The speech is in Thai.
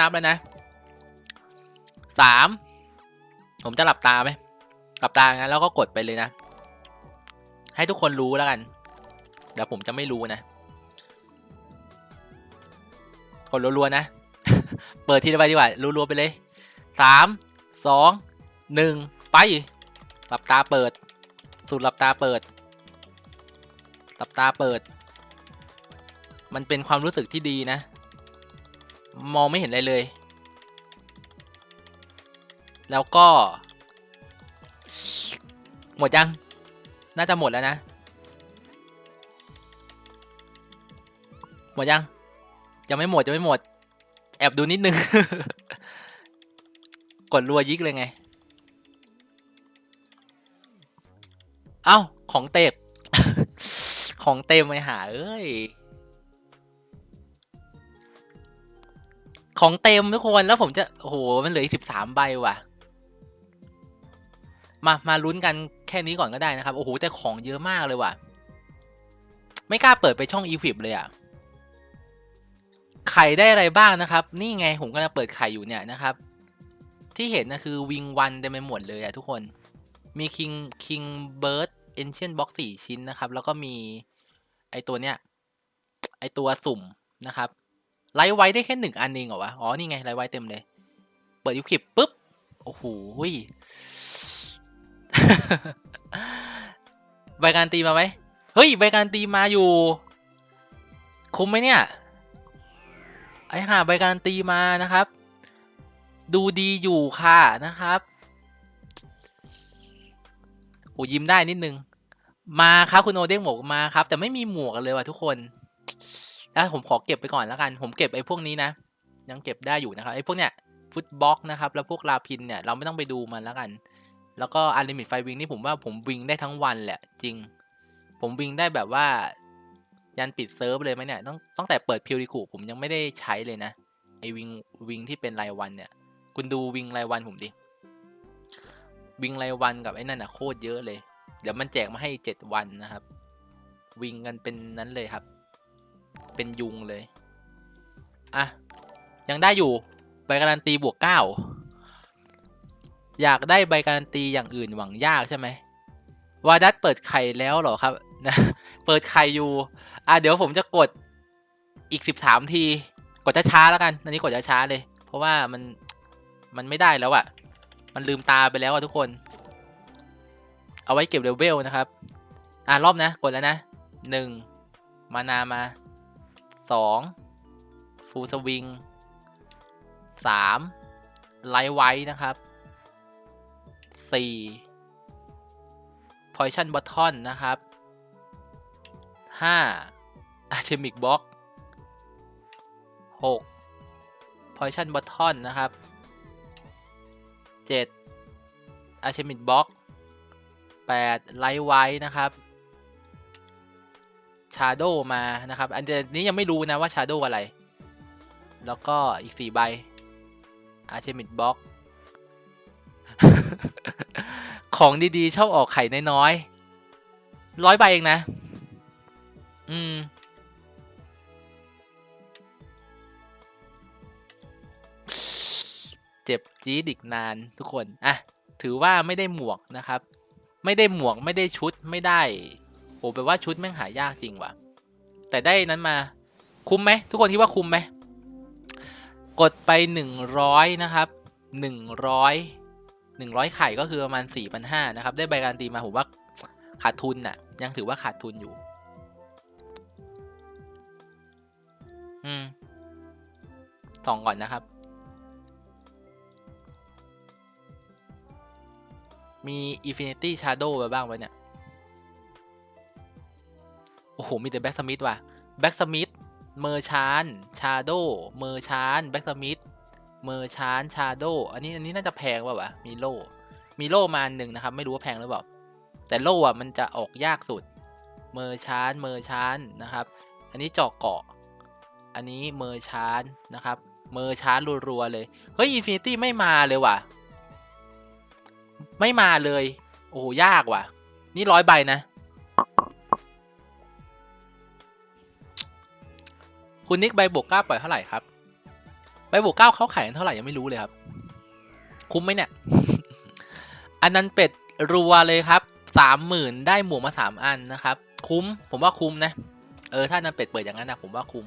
นับแล้วนะสามผมจะหลับตาไหมหลับตางั้นแล้วก็กดไปเลยนะ ให้ทุกคนรู้แล้วกัน เดี๋ยวผมจะไม่รู้นะ กดรัวๆนะ เปิดทีละใบดีกว่ารัวๆไปเลยสามสองหนึ่งไปหลับตาเปิด สูดหลับตาเปิด หลับตาเปิด มันเป็นความรู้สึกที่ดีนะ มองไม่เห็นอะไรเลย แล้วก็ หมดยัง น่าจะหมดแล้วนะ หมดยัง ยังไม่หมดยังไม่หมด แอบดูนิดนึง กดรัวยิกเลยไง เอ้า ของเต็มของเต็มไปหา เอ้ย ของเต็มทุกคนแล้วผมจะโอ้โหมันเหลืออีกสิบสามใบว่ะ มามาลุ้นกันแค่นี้ก่อนก็ได้นะครับ โอ้โหแต่ของเยอะมากเลยว่ะ ไม่กล้าเปิดไปช่องอีพิบเลยอะไข่ได้อะไรบ้างนะครับ นี่ไงผมกำลังเปิดไข่อยู่เนี่ยนะครับ ที่เห็นนะคือวิงวันเต็มไปหมดเลยอะทุกคนมีคิงคิงเบิร์ดเอนเชียนบ็อกสี่ชิ้นนะครับ แล้วก็มีไอตัวเนี้ยไอตัวสุ่มนะครับ ไลท์ไว้ได้แค่หนึ่งอันเองเหรอวะ อ๋อ นี่ไงไลท์ไว้เต็มเลย เปิดยูคิปปุ๊บ โอ้โหใบการตีมาไหม เฮ้ย ใบการตีมาอยู่ คุ้มไหมเนี่ย ไอห่าใบการตีมานะครับ ดูดีอยู่ค่ะนะครับโอ้ยิ้มได้นิดนึง มาครับคุณโอเด้งหมวกมาครับ แต่ไม่มีหมวกกันเลยว่ะทุกคน แล้วผมขอเก็บไปก่อนแล้วกัน ผมเก็บไอ้พวกนี้นะ ยังเก็บได้อยู่นะครับไอ้พวกเนี้ยฟุตบ็อกนะครับ แล้วพวกลาพินเนี่ยเราไม่ต้องไปดูมันแล้วกัน แล้วก็อันลิมิตไฟวิงนี่ผมว่าผมวิงได้ทั้งวันแหละจริง ผมวิงได้แบบว่า ยันปิดเซิร์ฟเลยไหมเนี่ยต้องตั้งแต่เปิดพิวริคูผมยังไม่ได้ใช้เลยนะไอวิงวิงที่เป็นรายวันเนี่ย คุณดูวิงรายวันผมดิวิงรายวันกับไอ้นั่นอะโคตรเยอะเลย เดี๋ยวมันแจกมาให้เจ็ดวันนะครับ วิงกันเป็นนั้นเลยครับ เป็นยุงเลย อะ ยังได้อยู่ ใบการันตีบวกเก้าอยากได้ใบการันตีอย่างอื่นหวังยากใช่ไหมวาดัตเปิดไข่แล้วเหรอครับนะเปิดไข่อยู่ อะเดี๋ยวผมจะกดอีกสิบสามที กดช้าๆแล้วกัน อันนี้กดช้าๆเลย เพราะว่ามันมันไม่ได้แล้วอะมันลืมตาไปแล้วอะทุกคน เอาไว้เก็บเลเวลนะครับ อะรอบนะ กดแล้วนะหนึ่งมานามา สองฟูสวิงสามไลท์ไวท์นะครับสี่พอยชั่นบอททอนนะครับห้าอาร์เชมิกบล็อกหกพอยชั่นบอททอนนะครับเจ็ดอาร์เชมิกบล็อกแปดไลท์ไวท์นะครับ ชาโดมานะครับ อันนี้ยังไม่รู้นะว่าชาโดอะไร แล้วก็อีกสี่ใบอาร์เชมิกบ็อก ของดีๆ ชอบออกไข่น้อยๆร้อยใบเองนะ อืม เจ็บจี๊ดอีกนานทุกคน อะ ถือว่าไม่ได้หมวกนะครับ ไม่ได้หมวกไม่ได้ชุดไม่ได้ แปลว่าชุดแม่งหายากจริงว่ะ แต่ได้นั้นมาคุ้มไหมทุกคนคิดว่าคุ้มไหมกดไปหนึ่งร้อยนะครับหนึ่งร้อยหนึ่งร้อยไข่ก็คือประมาณสี่พันห้านะครับ ได้ใบการันตีมาผมว่าขาดทุนน่ะ ยังถือว่าขาดทุนอยู่ อืมสองก่อนนะครับ มี Infinity Shadow ไปบ้างไหมเนี่ย โอ้โห มีแต่แบ็กสมิธว่ะแบ็กสมิธเมอร์ชานชาโดเมอร์ชานแบ็กสมิธเมอร์ชานชาโดอันนี้อันนี้น่าจะแพงป่าวะมีโล่มีโล่มาหนึ่งนะครับ ไม่รู้ว่าแพงหรือเปล่า แต่โล่อะมันจะออกยากสุด เมอร์ชานเมอร์ชานนะครับ อันนี้เจาะเกาะ อันนี้เมอร์ชานนะครับ เมอร์ชานรัวๆเลย เฮ้ยอินฟินิตี้ไม่มาเลยว่ะ ไม่มาเลย โอ้โหยากว่ะ นี่ร้อยใบนะ คุณนิกใบบวกก้าปล่อยเท่าไหร่ครับใบบวกเก้าเขาขายกันเท่าไหร่ยังไม่รู้เลยครับ คุ้มไหมเนี่ย อันนั้นเป็ดรัวเลยครับสามหมื่นได้หมวกมาสามอันนะครับ คุ้มผมว่าคุ้มนะ เออถ้าอันนั้นเป็ดเปิดอย่างนั้นนะผมว่าคุ้ม